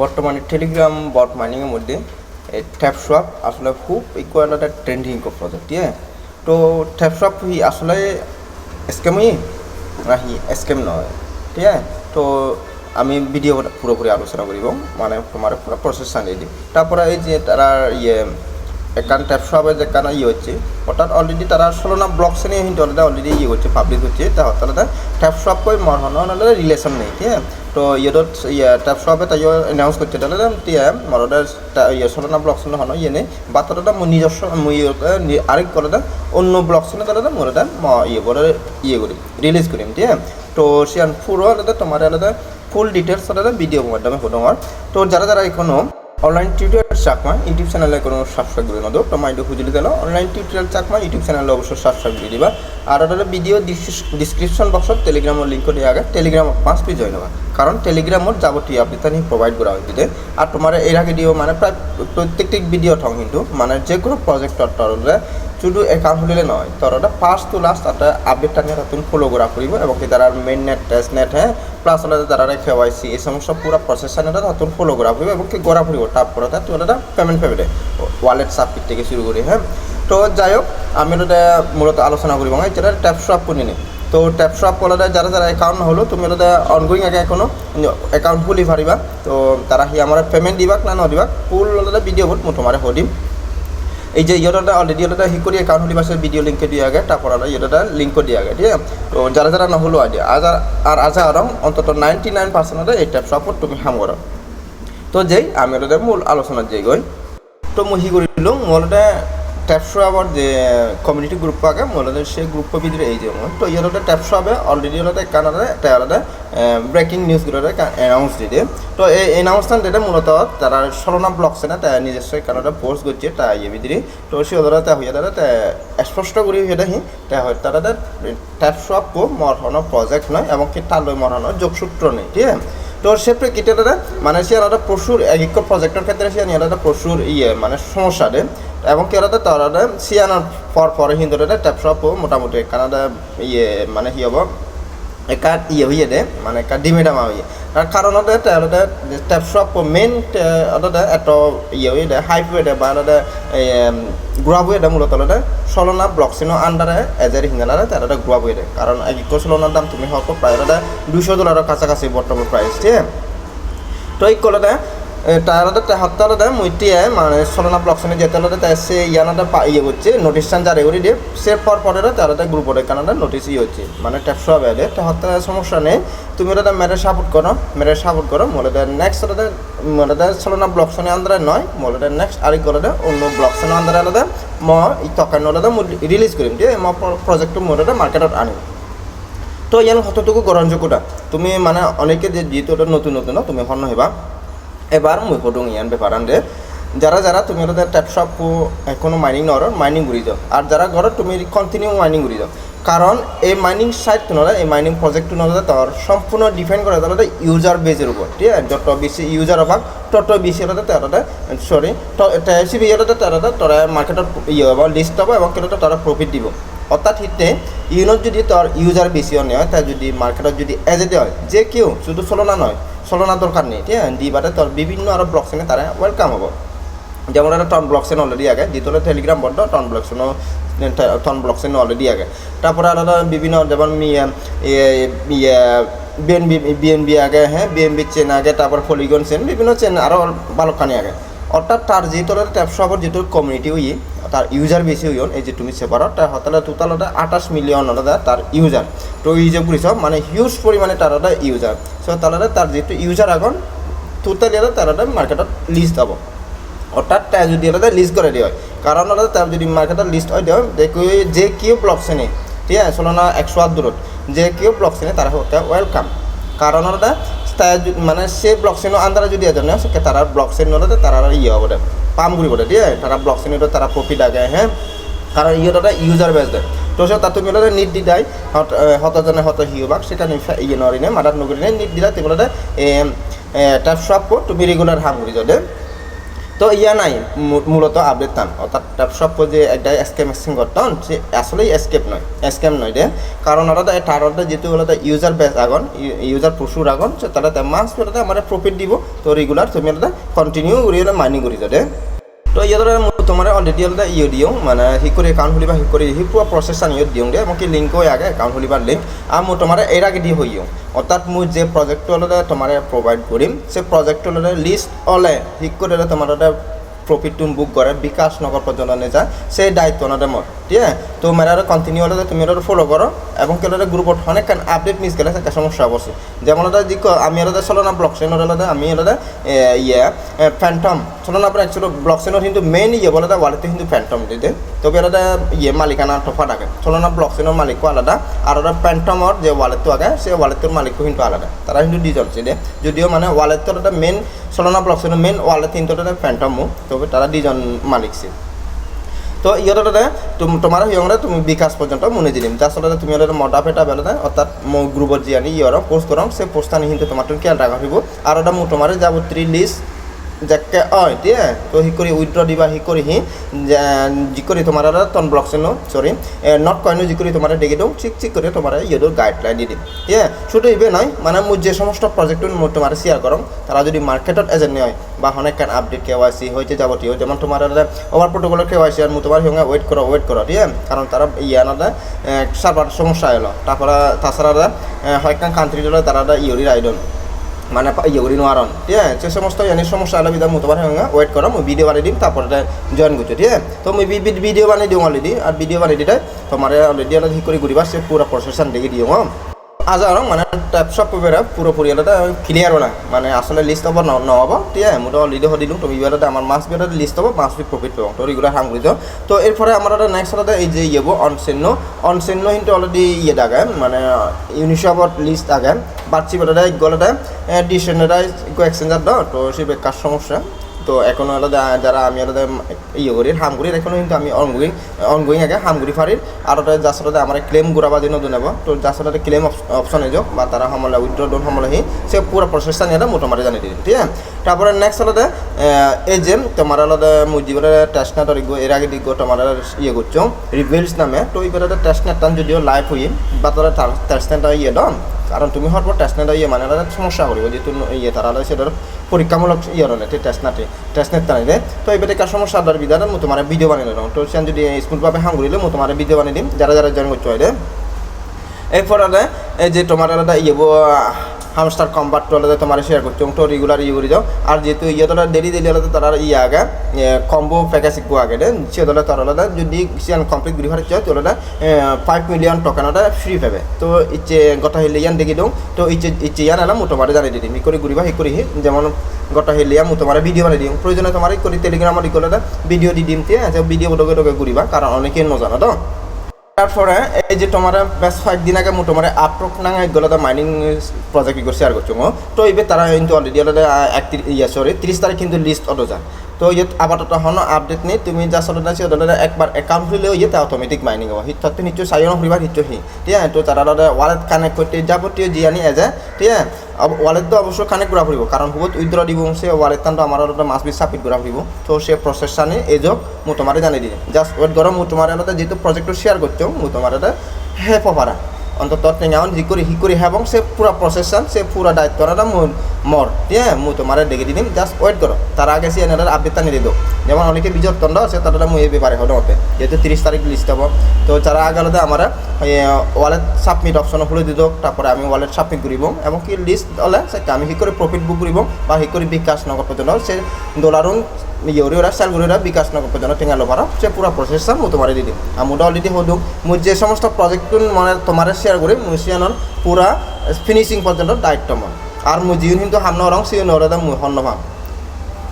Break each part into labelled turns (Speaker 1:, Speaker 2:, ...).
Speaker 1: বর্তমানে টেলিগ্রাম বট মাইনিংয়ের মধ্যে ট্যাপসপ আসলে খুব ইকুয়াল একটা ট্রেন্ডিং প্রজেক্ট ঠিক তো ট্যাপসপ হি আসলে স্ক্যামই না হি স্ক্যাম নয়, ঠিক আছে? তো আমি ভিডিও পুরোপুরি আলোচনা করিব মানে তোমার পুরো প্রসেস জানিয়ে দিই। তারপরে এই যে তারা ইয়ে একান ট্যাপ সোয়াপের যে কানা ইয়ে হচ্ছে। অর্থাৎ অলরেডি তারা ষোলো না ব্লক শ্রেণি হিন্টু অলরেডি ইয়ে হচ্ছে পাবলিক হচ্ছে। তাহলে ট্যাপ সোয়াপ করে মর হন রিলেশন নেই, ঠিক আছে? তো ইয়েদত ইয়ে ট্যাপ সোয়াপে তাই এনাউন্স করছে, তাহলে টিয়া মরদের ইয়ে ষোলো না ব্লক শ্রেণি হন ইয়ে নেই। বা তারা মোৰ নিজস্ব মই আরেক করে অন্য ব্লক শ্রেণি তাহলে মোর ম ইয়ে বলে ইয়ে করি রিলিজ করিম ঠিক তো সিয়ান পুরো আলাদা তোমার আলাদা ফুল ডিটেলস আলাদা ভিডিও মাধ্যমে হতো আমার। তো যারা যারা এখনও অনলাইন টিউটোরিয়াল চাকমা, ইউটিউব চ্যানেলে কোনো সাবস্ক্রাইব করে নদো তো মাইন্ড খুঁজে দিতে অনলাইন টিউটোরিয়াল চাকমা, ইউটিউব চ্যানেলে অবশ্যই সাবস্ক্রাইব করে দিবা। আর ওটা ভিডিও ডিসক্রিপশন বক্সত টেলিগ্রামের লিঙ্ক দিয়ে আগে টেলিগ্রাম পাঁচ পি জয়েন হবা। কারণ টেলিগ্রামত যাবতীয় আপনি তানি প্রোভাইড করা হয়েছে আর তোমার এর আগে দিও মানে প্রায় প্রত্যেকটি ভিডিও থং কিন্তু মানে যে কোনো প্রজেক্টর তরলে শুধু একাউন্ট হলে নয় তরটা ফার্স্ট টু লাস্ট তাতে আপডেটটা নিয়ে নতুন ফলো করা করিব, এবং কি তারা মেইন নেট টেস্ট নেট হ্যাঁ প্লাস হলে তারা কেওয়াইসি এই সমস্ত পুরো প্রসেসটা নতুন ফলো করা করিব, এবং কি গড়া ফুরিব তারপরে তুই ওটা পেমেন্ট পেবে ওয়ালেট সাবমিট থেকে শুরু করি হ্যাঁ? তো যাই হোক, আমি ওটা মূলত আলোচনা করিব যেটা ট্যাপ সোয়াপ করে নিই। তো ট্যাপ সোয়াপ করলে যারা যারা অ্যাকাউন্ট হলো, তুমি ওটা অনগোয়িং আগে এখনও অ্যাকাউন্ট খুলি পারিবা তো তারা হি আমার পেমেন্ট দিবাক না নদিবাক ফুল ওটা ভিডিও বহুত মই তোমার হদিম। এই যে ইয়েটা অলরেডি ইয়েটা হি করি অ্যাকাউন্ট হলি বাসে ভিডিও লিঙ্কে দিয়ে আগে, তারপর আর ইয়েটা লিঙ্ক দিয়ে আগে, ঠিক আছে? তো যারা যারা নহলো আজ আর আজ আরম, অন্তত নাইনটি নাইন পার্সেন্ট এই ট্যাপ সাপোর্ট তুমি হাম করো। তো যেই আমি ওটা মূল আলোচনার যে গই তো মই হি কৰিলোঁ মোলতে টেপছো আবার যে কমিউনিটি গ্রুপ আগে মোলতে সেই গ্রুপের ভিতরে এই যে তো ইয়েতে টেপছো আবে অলরেডি হলে কানাডা তাহলে ব্রেকিং নিউজগুলো অ্যানাউন্স দিতে তো এই অ্যানাউন্সটা দিতে মূলত তারা সলনা ব্লগসে না তাই নিজস্ব কানাডা পোস্ট করছে তা ইয়ে ভিতরে, তো সে ওদের হইয়া দাদা তা স্পষ্ট করে হইয়া দেখি তা হয় তারা আপো মরহন প্রজেক্ট নয় এবং কি তালৈ মরহন যোগসূত্র নেই, ঠিক আছে? তো সে প্রেক্ষিতে মানে সে আলাদা প্রচুর এক প্রজেক্টের ক্ষেত্রে সে আলাদা প্রচুর ইয়ে মানে সমস্যা দেয়। এবং কি ওরা তারা সিয়ানোর পর পরে হিন্দুরা ট্যাপসপ মোটামুটি কানাডা ইয়ে মানে কি হব? একা ইয়ে হইয়ে দে মানে একা ডিমে ডামা হইয়ে। তার কারণ ওদের তেওঁলোকে স্টেপসপ মেইন ওদের এত ইয়ে হয়ে দে, হাইপ হয়ে দে, বা ওদের গ্রাব হয়ে দে মূলত ওদের সলনা ব্লকসিনো আন্ডারে এজের হিঙ্গালারে তারা গ্রাব হয়ে দে। কারণ এক সলনার দাম তুমি হয়তো প্রায় ওদের দুশো ডলারের কাছাকাছি বর্তমান প্রাইস ঠিক তো এই কলতে তারতে তেহাত্তরতে মৈত্রিয়ে মানে ব্লকসনে যেতে তাই সে ইয়ানাটা ইয়ে হচ্ছে নোটিশটান জারি করে দিয়ে, সে পর পরে তারাতে গ্রুপরে কানাডা নোটিস ইয়ে হচ্ছে মানে ট্যাপসো বেড়ে তেহাত্তরের সমস্যা নেই, তুমি ওটা মেরে সাপোর্ট করো, মেরে সাপোর্ট করো মোলে নেক্সট ওটা মোলে সলনা ব্লকসনে আন্দারে নয় মোলে নেক্সট আরেক করে অন্য ব্লকসনে আন্দারে আলাদা ম তকান আলাদা রিলিজ করিম দিয়ে ম প্রজেক্ট মোলে মার্কেটত আনিম। তো ইয়ান কতটুকু গ্রহণযোগ্যতা তুমি মানে অনেকে যে যেহেতু নতুন নতুন তুমি হন্য হইবা এবার মুই হদুং ইয়ান বেপারান দে যারা যারা তুমি ট্যাপশপ এখনও মাইনিং নর মাইনিং ঘুরি যাও আর যারা ঘর তুমি কন্টিনিউ মাইনিং ঘুরি যাও কারণ এই মাইনিং সাইট নলে এই মাইনিং প্রজেক্ট নলে তোর সম্পূর্ণ ডিপেন্ড করে তাহলে ইউজার বেজের উপর ঠিক আছে যত বেশি ইউজার হবাক তত বেশি হলে তারা সরি সি বি হলে তারা তোরা মার্কেটত ইয়ে হব লিস্ট হব এবং কিন্তু তারা প্রফিট দিব অর্থাৎ হিতে ইউনত যদি তোর ইউজার বেশি হয় তাই যদি মার্কেটত যদি এজেতে হয়, যে কেউ শুধু চলনা নয় চলনা দরকার নেই, ঠিক আছে? দিবাতে তোর বিভিন্ন আরও ব্লকসেনে তারা ওয়েলকাম হব। যেমন একটা টন ব্লকসেন অলরেডি আগে দ্বিতীয় টেলিগ্রাম বন্ধ টন ব্লকসেনও টন ব্লকসেন অলরেডি আগে। তারপরে আলাদা বিভিন্ন, যেমন বিএনবি বিএনবি আগে হ্যাঁ বিএনবি চেন আগে তারপর ফলিগন চেন বিভিন্ন চেন আরও বালকানি আগে। অর্থাৎ তার যেহেতু ট্যাপসপর যেহেতু কমিউনিটি হই তার ইউজার বেশি হইন এই যে তুমি সেপারত তার হতালে টোটাল আঠাশ মিলিয়ন আলাদা তার ইউজার তো ইউজার করিস মানে হিউজ পরিমাণে তার ওটা ইউজার সো তাহলে তার যেহেতু ইউজার এখন টোটালি তার ওটা মার্কেটত লিস্ট হব। অর্থাৎ তাই যদি আলাদা লিস্ট করে দিয়ে হয়, কারণ আলাদা তার যদি মার্কেটত লিস্ট হয় দেওয়া দেখো যে কেউ ব্লক শ্রেণি ঠিক আছে চলনা একশো আট দূরত যে কেউ ব্লক শ্রেণি তারা হতে ওয়েলকাম কারণ আলাদা তাই মানে সে ব্লক শ্রেণি আন্দারা যদি এজন তারা ব্লক হলে তারা ইয়ে হব পাম ঘুরি বলে দিয়ে তারা ব্লক শ্রেণীতে তারা প্রফিট আগে হ্যাঁ কারণ ইয়েটা ইউজার বেস দেয় তো সে তাতে গেলে নিট দি দেয় হতজনে হত হিওবাক সেটা ইয়ে নরিনে মাদার নগরিনে নিট দিলে তুমি এটা সব তুমি রেগুলার হাম ঘুরি যদি তো ইয়া নাই মূলত আপডেট তান অর্থাৎ সব যে একটা স্ক্যাম স্ক্যাম করতাম সে আসলেই স্কেপ নয় স্ক্যাম নয় দে। কারণ ওরা তার ওরা যেহেতু হলো ইউজার বেস আগন ইউজার প্রচুর আগন তারা মাস আমার প্রফিট দিব, তো রেগুলার তুমি কন্টিনিউ মাইনিং করি যাতে তো ইয়াদৰে তোমাৰ অলৰেডি অলপ ইয়ে দিওঁ মানে সি কৰি একাউণ্ট খুলিবা, সি কৰি সি পুৰা প্ৰচেছ আনি দিওঁ দে মোক লিংক হৈ আগে একাউণ্ট খুলিবার লিংক আৰু মোৰ তোমাৰ আগে দি হৈ দিওঁ। অর্থাৎ মোৰ যে প্ৰজেক্টটো অলপ তোমাৰ প্ৰভাইড কৰিম, সেই প্ৰজেক্টটো অলপ লিষ্ট অলে, সি কৰি তোমাৰ প্রফিট বুক করে বিকাশ নগর পর্যন্ত নিয়ে সেই দায়িত্ব ওনাদের মোর ঠিক আছে তো মেরা কন্টিনিউ হলে তুমি ওটা ফলো করো এবং কেউ গ্রুপত অনেক আপডেট মিস গেলে একটা সমস্যা অবশ্যই। যেমন ওটা দিক আমি ওটা চলো না ব্লক চেন ওটা আমি ওটা ইয়ে ফ্যান্টম চলো না অ্যাকচুয়ালি ব্লক চেনের কিন্তু মেইন ইয়ে বলে ওয়ালেটে কিন্তু ফ্যান্টম দিতে তবে ওটা ইয়ে মালিকানা তফা থাকে চলো না ব্লক চেনের মালিকও আলাদা, আর ওটা ফ্যান্টমর যে ওয়ালেটটো আগে, সেই ওয়ালেটটোর মালিকও কিন্তু আলাদা। তারা কিন্তু দুজন ছিল। যদিও মানে ওয়ালেটটোর ওটা মেইন চলনা ব্লক চেনের মেইন ওয়ালেট কিন্তু ওটা ফ্যান্টম তবে তারা দুজন মালিক ছিল। তো ইহঁতে তোমাৰ সিহঁতে তুমি বিকাশ পৰ্যন্ত মনে দিম। তাৰপিছতে তুমি অলপ মতা পেটা বেলেগ অৰ্থাৎ মোৰ গ্ৰুপত যি আনি ইহঁতক পোষ্ট কৰাম সেই পোষ্ট আনি কিন্তু তোমাৰ কেয়াৰ ৰাখিব আৰু এটা মোৰ তোমাৰ যাব ত্ৰি লিষ্ট যাকে অ এতিয়া তো সি কৰি উইথড্ৰ দিবা, সি কৰি সি, যি কৰি তোমাৰ তন ব্লক চেনো চৰি নট কইনো, যি কৰি তোমাৰ দেখি দিওঁ, ঠিক ঠিক করে তোমার ইয়েদের গাইডলাইন দিয়ে দিম। ঠিক শুধু ইবে নয় মানে মুই যে সমস্ত প্রজেক্ট মই তোমার শেয়ার করম তারা যদি মার্কেটত এজেন্ট হয়, বা কান আপডেট কে ওয়াই সি হয়েছে যাবতীয়, যেমন তোমার ওভার প্রোটোকলের কে ওয়াই সি আর মুই তোমার সঙ্গে ওয়েট করো ওয়েট করো ঠিক আছে? কারণ তারা ইয়ে আনাদা সার্ভার সমস্যা এলো তারপরে তাছাড়া হয়কান কান্ট্রি তারা ইয়রি আইডন মানে ইয়ে করি নোয়ারন ঠিক আছে? সে সমস্ত এনে সমস্যা হলে বিধান তোমার সঙ্গে ওয়েট করো, মুই ভিডিও বানিয়ে দিম, তারপরে জয়েন করছ, ঠিক আছে? তো মুই ভিডিও বানিয়ে দিও অলরেডি আর ভিডিও বানিয়ে দিলে তোমার অলরেডি ঠিক করে ঘুরিবার, সে পুরো প্রসেসন দেখে দিও হ্যাঁ? আজার মানে সব পেপারে পুরোপুরি এটা ক্লিয়ার না। মানে আসলে লিস্ট হব নহব। ঠিক আছে মোটা অলরেডি দিলোঁ তুমি এবারে আমার মাছ বেড়ে লিস্ট হব মাছ বি প্রফিট পাবো। তো রেগুলার হাম করিছ তো এরপরে আমার নেক্সট হলে এই যে ইয়ে অনসেন্য অনসেন্য কিন্তু অলরেডি ইয়ে আগে মানে ইউনিসেফত লিস্ট আগে। বাড়ছি বেড়ে গলে ডিসেন্ডারাইজ এক্সচেঞ্জার দাও তো সে বেকার সমস্যা। তো এখনও আলাদা যারা আমি আলাদা ইয়ে করি হামগুড়ির এখনও কিন্তু আমি অনগোয়িং অনগোয়িং আগে হামগুড়ি ফারির। আর ওটা যার সাথে আমার ক্লেম ঘুরাবা দিন নেব তো যার সাথে ক্লেম অপশন এজো বা তারা সমলে উইথড্র ডোন সমলে হি, সে পুরো প্রসেসটা নিয়ে মোটামুটি জানিয়ে দিন ঠিক আছে? তারপরে নেক্সট আলাদা এই যে তোমার আলাদা মুজিবের টেস্ট নেট এর আগে দিক তোমার ইয়ে করছ রিভিলস নামে। তো এইবার টেস্ট নেটটা যদিও লাইভ হই বা তারা টেস্ট নেটটা ইয়ে দন কারণ তুমি হওয়ার পর টেস্ট নেট ইয়ে মানে সমস্যা করব যেহেতু ইয়ে তারা সেটার পরীক্ষামূলক ইয়ে রে টেস্ট নাটে টেস্ট নেট টানিলে তো এবার কার সমস্যা আদার বিধান মো তোমার ভিডিও বানিয়ে দিলাম। তো সে যদি স্কুলভাবে হাম করিলে মো তোমার ভিডিও বানিয়ে দিম, যারা যারা জয়েন করতে হয় এরপর এই যে তোমার আলাদা ইয়ে হামস্টার কম্বাট আলাদা তোমার শেয়ার করছ। তো রেগুলার ইয়ে করে যাও। আর যেহেতু ইয়ে তোরা ডেলি ডেলি আলাদা তারা ইয়ে আগে কম্বো প্যাকেজ শিখব আগে সে তোলা তার আলাদা যদি সিয়ান কমপ্লিট ঘুরি ফারে চাও তোলা ফাইভ মিলিয়ন টকানটা ফ্রি পাবে। তো ইচ্ছে গত হিলিয়ান দেখি দিও। তো ইচ্ছে ইচ্ছে ইয়ান আলাম মোটামুটি জানিয়ে দিই ই করে ঘুরিবা হি করি যেমন গত হিলিয়া মু তোমার ভিডিও বানিয়ে দিম প্রয়োজনে তোমার করে টেলিগ্রামত ইকলে ভিডিও দি দিম তে। ভিডিও ডগে ডগে ঘুরিবা, কারণ অনেকে নজানো তো। তারপরে এই যে তোমার বেশ কয়েকদিন আগে মোটামুটি আপটক নাঙা গেলে মাইনিং প্রজেক্ট করছে আর করছ তো এবার তারা কিন্তু অলরেডি অলরেডি একত্রিশ ইয়ে সরি তিরিশ তারিখ কিন্তু লিস্ট অটো যায় তো ইয়ে আপাতত হন আপডেট নেই, তুমি যা চলে সে ওদের একবার অ্যাকাউন্ট খুললেও ইয়ে অটোমেটিক মাইনিং হব। হিত নিশ্চয় চাইও ফুরিবার হিচ্ছ হি ঠিক আছে, তো তারা ওয়ালেট কানেক্ট করতে যাবতীয় জিয়ানি এজে ঠিক আছে ওয়ালেট তো অবশ্যই কানেক্ট করা ফুরিব কারণ হুবত উইথড্র দিব সে ওয়ালেট টান তো আমার মাছ বি সাবমিট করা ফুরিব তো সে প্রসেস আনি এই যোগ মু তোমার জানিয়ে দিই জাস্ট ওয়েট করো মু তোমার যেহেতু প্রজেক্টটো শেয়ার করছ মু তোমার হেল্প পারা অন্তত টেঙাওন যি কৰি সি কৰি এবং সে পুরা প্রসেসন সে পুরা দায়িত্বটা মোর মর। আছে মু তোমার দেখে দিম জাস্ট ওয়েট করো। তার আগে সে এনার আপডেটটা নিয়ে দিও। যেমন অনেকে বিজয় তন্ড আছে তারা মুই এই ব্যাপারে হলো মতে যেহেতু তিরিশ তারিখ লিস্ট হব। তো যারা আগালতে আমার ওয়ালেট সাবমিট অপশন খুলে দিত তারপরে আমি ওয়ালেট সাবমিট করিব। এবং কি লিস্ট হলে, সে আমি সি করে প্রফিট বুক করিব, বা সি করে বিকাশ নগর পর্যন্ত। সে ডলারুন ওরা সেল করে বিকাশ নগর পর্যন্ত টেঙা লোভার সে পুরা প্রসেসটা মু তোমার দিয়ে দিম। আর মুটা অলরেডি হদুক মুই যে সমস্ত প্রজেক্ট মানে তোমার শেয়ার করি মুই সিয়ানোর পুরা ফিনিশিং পর্যন্ত দায়িত্ব মন আর মুই যিন কিন্তু হামন রং সিও নরে মুই হন্ন ভাম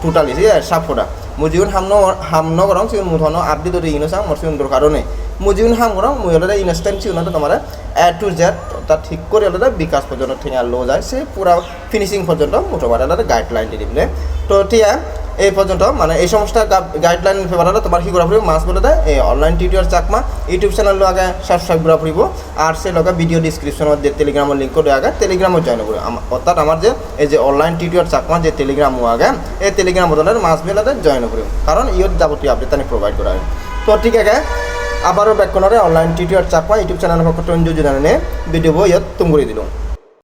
Speaker 1: টোটালি ঠিক আছে সাপোটা মুই যিন হামন হামন রং সিও মুই হন্ন আপডেট ইনো চাং মোর সিও নেই। মুই যিন হাম রং মুই হলে ইনস্ট্যান্ট সিও তোমার এ টু জেড তা ঠিক করে হলে বিকাশ পর্যন্ত ঠেঙা লো যায়। সে পুরা ফিনিশিং পর্যন্ত মোটামুটি গাইডলাইন দিয়ে দিবলে। তো ঠিক এই পর্যন্ত মানে এই সমস্ত গাইডলাইন পেপারটা তোমার কি করা ফুৰিব মাছ বলতে এই অনলাইন টিউটৰ চাকমা ইউটিউব চেনেলটো আগে সাবস্ক্রাইব করা ফুৰিব আর সে লগে ভিডিও ডিসক্রিপশনত যে টেলিগ্রামের লিঙ্ক দিয়ে আগে টেলিগ্রামত জয়েন করব অর্থাৎ আমার যে, এই যে অনলাইন টিউটর চাকমা যে টেলিগ্রাম আগে, এই টেলিগ্রাম বদলের মাছ বেলাতে জয়েন করব কারণ ইয়ত যাবতীয় আপডেট আমি প্রোভাইড করা হয়। তো ঠিক আছে আবারও ব্যাক অনলাইন টিউটর চাপা ইউটিউব চ্যানেল পক্ষ টঞ্জু জানানে ভিডিও বইয়ত করে দিলোঁ